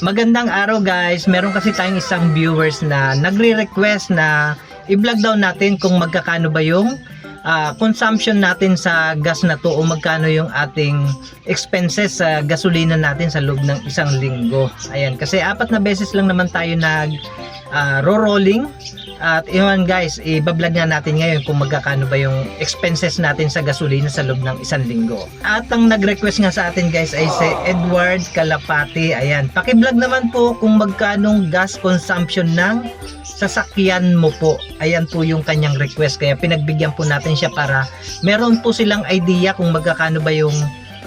Magandang araw guys. Meron kasi tayong isang viewers na nagre-request na i-vlog daw natin kung magkakano ba yung ah, consumption natin sa gas na to o magkano yung ating expenses sa gasolina natin sa loob ng isang linggo. Ayan, kasi apat na beses lang naman tayo nag ah, ro-rolling at iwan guys, i-vlog nga natin ngayon kung magkakano ba yung expenses natin sa gasolina sa loob ng isang linggo. At ang nag-request nga sa atin guys ay si Edward Kalapati. Ayan, paki-vlog naman po kung magkanong gas consumption ng sasakyan mo po. Ayan po yung kanyang request. Kaya pinagbigyan po natin siya para meron po silang idea kung magkakano ba yung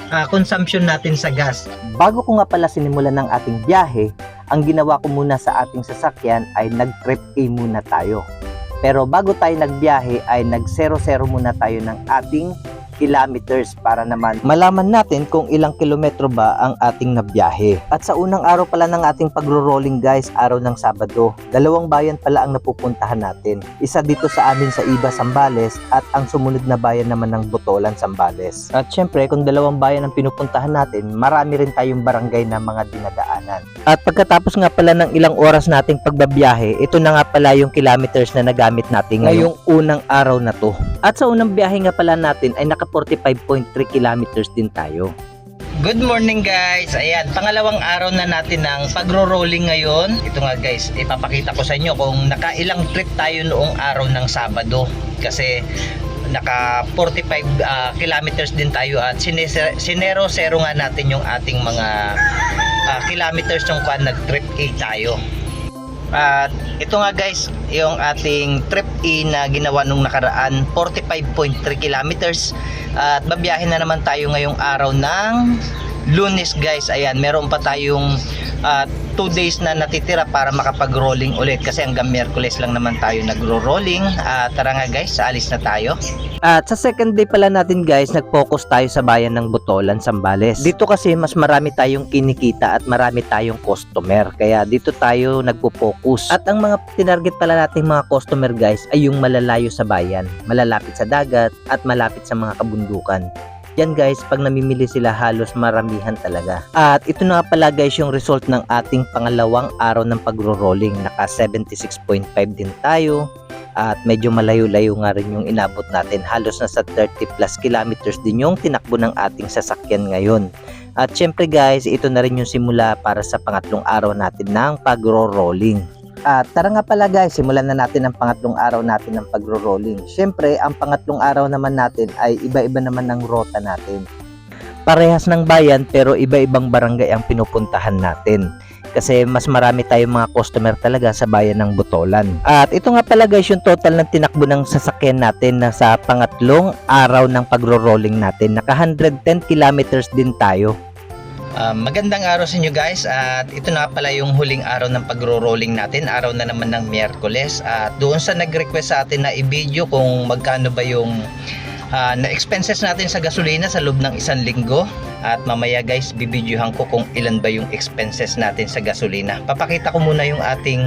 ah, consumption natin sa gas. Bago ko nga pala sinimulan ng ating biyahe, ang ginawa ko muna sa ating sasakyan ay nag-trip A muna tayo. Pero bago tayo nagbiyahe ay nag-zero-zero muna tayo ng ating kilometers para naman malaman natin kung ilang kilometro ba ang ating nabiyahe. At sa unang araw pala ng ating pagro-rolling guys, araw ng Sabado, dalawang bayan pala ang napupuntahan natin. Isa dito sa amin sa Iba, Sambales at ang sumunod na bayan naman ng Botolan, Sambales. At syempre, kung dalawang bayan ang pinupuntahan natin, marami rin tayong barangay na mga dinadaanan. At pagkatapos nga pala ng ilang oras nating pagbabiyahe, ito na nga pala yung kilometers na nagamit natin ngayong unang araw na to. At sa unang biyahe nga pala natin ay naka 45.3 kilometers din tayo. Good morning guys! Ayan, pangalawang araw na natin ng pagro-rolling ngayon. Ito nga guys, ipapakita ko sa inyo kung nakailang trip tayo noong araw ng Sabado. Kasi naka 45 ah, kilometers din tayo at sinero-zero nga natin yung ating mga ah, kilometers yung kwan nag-trip A tayo. At ito nga guys, yung ating trip E na ginawa nung nakaraan, 45.3 kilometers. At babiyahin na naman tayo ngayong araw ng lunes guys. Ayan, meron pa tayong 2 days na natitira para makapag-rolling ulit. Kasi hanggang Merkules lang naman tayo nagro-rolling. At tara nga guys, alis na tayo. At sa second day pala natin guys, nag-focus tayo sa bayan ng Botolan, Sambales. Dito kasi mas marami tayong kinikita at marami tayong customer. Kaya dito tayo nagpo-focus. At ang mga tinarget pala nating mga customer guys ay yung malalayo sa bayan, malalapit sa dagat at malapit sa mga kabundukan. Yan guys, pag namimili sila halos maramihan talaga. At ito na pala guys yung result ng ating pangalawang araw ng pagro-rolling. Naka 76.5 din tayo at medyo malayo-layo nga rin yung inabot natin. Halos nasa 30 plus kilometers din yung tinakbo ng ating sasakyan ngayon. At syempre guys, ito na rin yung simula para sa pangatlong araw natin ng pagro-rolling. At tara nga pala guys, simulan na natin ang pangatlong araw natin ng pagro-rolling. Syempre, ang pangatlong araw naman natin ay iba-iba naman ng rota natin. Parehas ng bayan pero iba-ibang barangay ang pinupuntahan natin kasi mas marami tayong mga customer talaga sa bayan ng Botolan. At ito nga pala guys yung total ng tinakbo ng sasakyan natin na sa pangatlong araw ng pagro-rolling natin. Naka 110 kilometers din tayo. Ah, magandang araw sa inyo guys. At ito na pala yung huling araw ng pagro-rolling natin. Araw na naman ng Miyerkules. At doon sa nag-request sa atin na i-video kung magkano ba yung ah, na expenses natin sa gasolina sa loob ng isang linggo. At mamaya guys bibidyohan ko kung ilan ba yung expenses natin sa gasolina. Papakita ko muna yung ating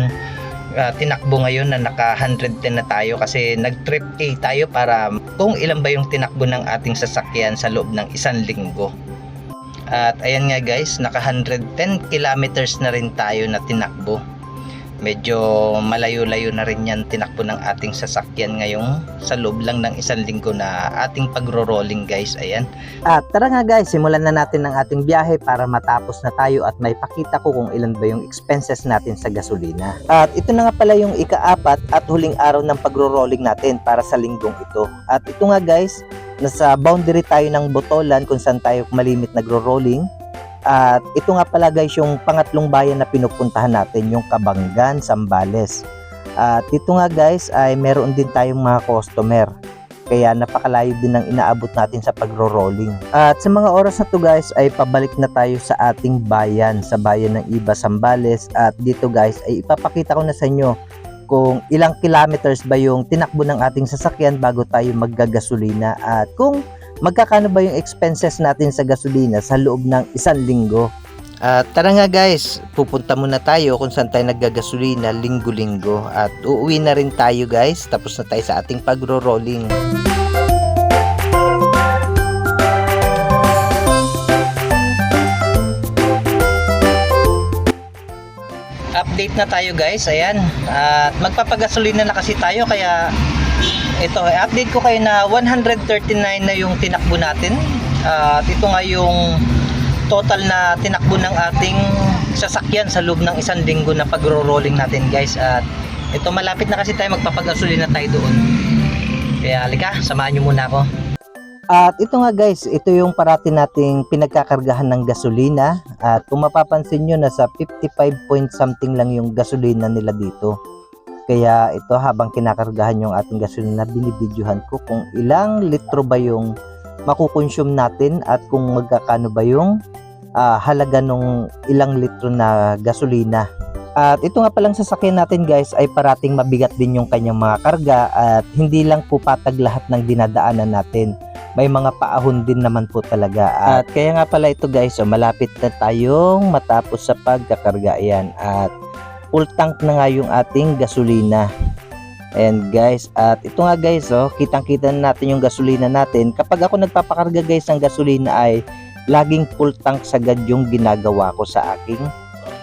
ah, tinakbo ngayon na naka 110 na tayo kasi nag trip A tayo para kung ilan ba yung tinakbo ng ating sasakyan sa loob ng isang linggo at ayan nga guys, naka 110 kilometers na rin tayo na tinakbo. Medyo malayo-layo na rin yan tinakbo ng ating sasakyan ngayong sa loob lang ng isang linggo na ating pagro-rolling guys. Ayan. At tara nga guys, simulan na natin ang ating biyahe para matapos na tayo at may pakita ko kung ilan ba yung expenses natin sa gasolina. At ito na nga pala yung ikaapat at huling araw ng pagro-rolling natin para sa linggong ito. At ito nga guys, nasa boundary tayo ng Botolan kung saan tayo malimit nagro-rolling. At ito nga pala guys yung pangatlong bayan na pinupuntahan natin, yung Kabanggan, Sambales. At ito nga guys ay meron din tayong mga customer. Kaya napakalayo din ang inaabot natin sa pagro-rolling. At sa mga oras na to guys ay pabalik na tayo sa ating bayan, sa bayan ng Iba, Sambales. At dito guys ay ipapakita ko na sa inyo kung ilang kilometers ba yung tinakbo ng ating sasakyan bago tayo maggagasolina at kung magkakano ba yung expenses natin sa gasolina sa loob ng isang linggo. At tara nga guys, pupunta muna tayo kung saan tayo naggagasolina linggo-linggo at uuwi na rin tayo guys tapos na tayo sa ating pagro-rolling. Update na tayo guys. Ayan. At magpapagasolina na kasi tayo kaya ito, update ko kayo na 139 na yung tinakbo natin. At ito nga yung total na tinakbo ng ating sasakyan sa loob ng isang linggo na pagro-rolling natin guys. At ito malapit na kasi tayo magpapagasolina tayo doon. Kaya halika, samahan nyo muna ako. At ito nga guys, ito yung parati nating pinagkakargahan ng gasolina at kung mapapansin nyo nasa 55 point something lang yung gasolina nila dito. Kaya ito habang kinakargahan yung ating gasolina, binibidyohan ko kung ilang litro ba yung makukonsume natin at kung magkakano ba yung ah, halaga nung ilang litro na gasolina. At ito nga palang sasakyan natin guys ay parating mabigat din yung kanyang mga karga at hindi lang po patag lahat ng dinadaanan natin may mga paahon din naman po talaga. At kaya nga pala ito guys, so malapit na tayong matapos sa pagkakarga yan. At full tank na nga yung ating gasolina. And guys, at ito nga guys, oh, kitang-kita na natin yung gasolina natin. Kapag ako nagpapakarga guys ng gasolina ay laging full tank sagad yung ginagawa ko sa aking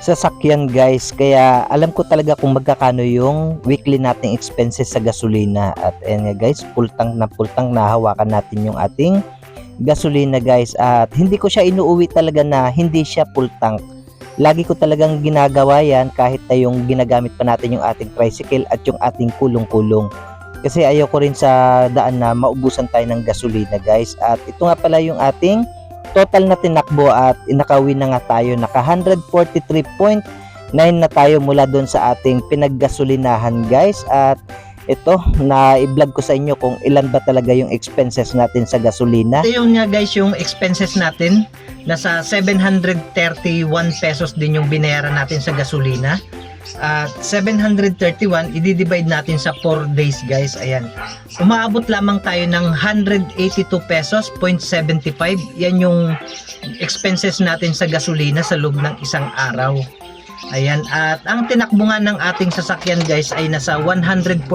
sasakyan guys. Kaya alam ko talaga kung magkakano yung weekly nating expenses sa gasolina. At ayan nga guys, full tank na full tank hawakan natin yung ating gasolina guys. At hindi ko siya inuuwi talaga na hindi siya full tank. Lagi ko talagang ginagawa yan kahit na yung ginagamit pa natin yung ating tricycle at yung ating kulong-kulong. Kasi ayaw ko rin sa daan na maubusan tayo ng gasolina guys. At ito nga pala yung ating total na tinakbo at inakawi na nga tayo. Naka 143.9 na tayo mula doon sa ating pinaggasolinahan guys. At ito, na i-vlog ko sa inyo kung ilan ba talaga yung expenses natin sa gasolina. Ito yung nga guys yung expenses natin. Nasa 731 pesos din yung binayaran natin sa gasolina. At 731, i-divide natin sa 4 days guys. Ayan. Umaabot lamang tayo ng 182 pesos, 0.75. Yan yung expenses natin sa gasolina sa loob ng isang araw. Ayan. At ang tinakbo nga ng ating sasakyan guys ay nasa 143.9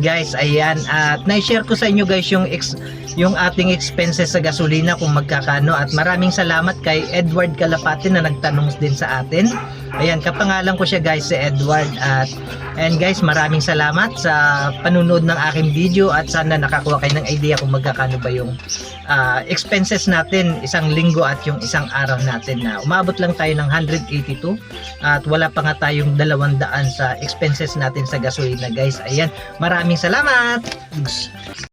guys. Ayan. At na-share ko sa inyo guys yung ex yung ating expenses sa gasolina kung magkakano at maraming salamat kay Edward Kalapati na nagtanong din sa atin ayan kapangalan ko siya guys si Edward. At and guys maraming salamat sa panunood ng aking video at sana nakakuha kayo ng idea kung magkakano ba yung ah, expenses natin isang linggo at yung isang araw natin na umabot lang tayo ng 182 at wala pa nga tayong 200 sa expenses natin sa gasolina guys. Ayan maraming salamat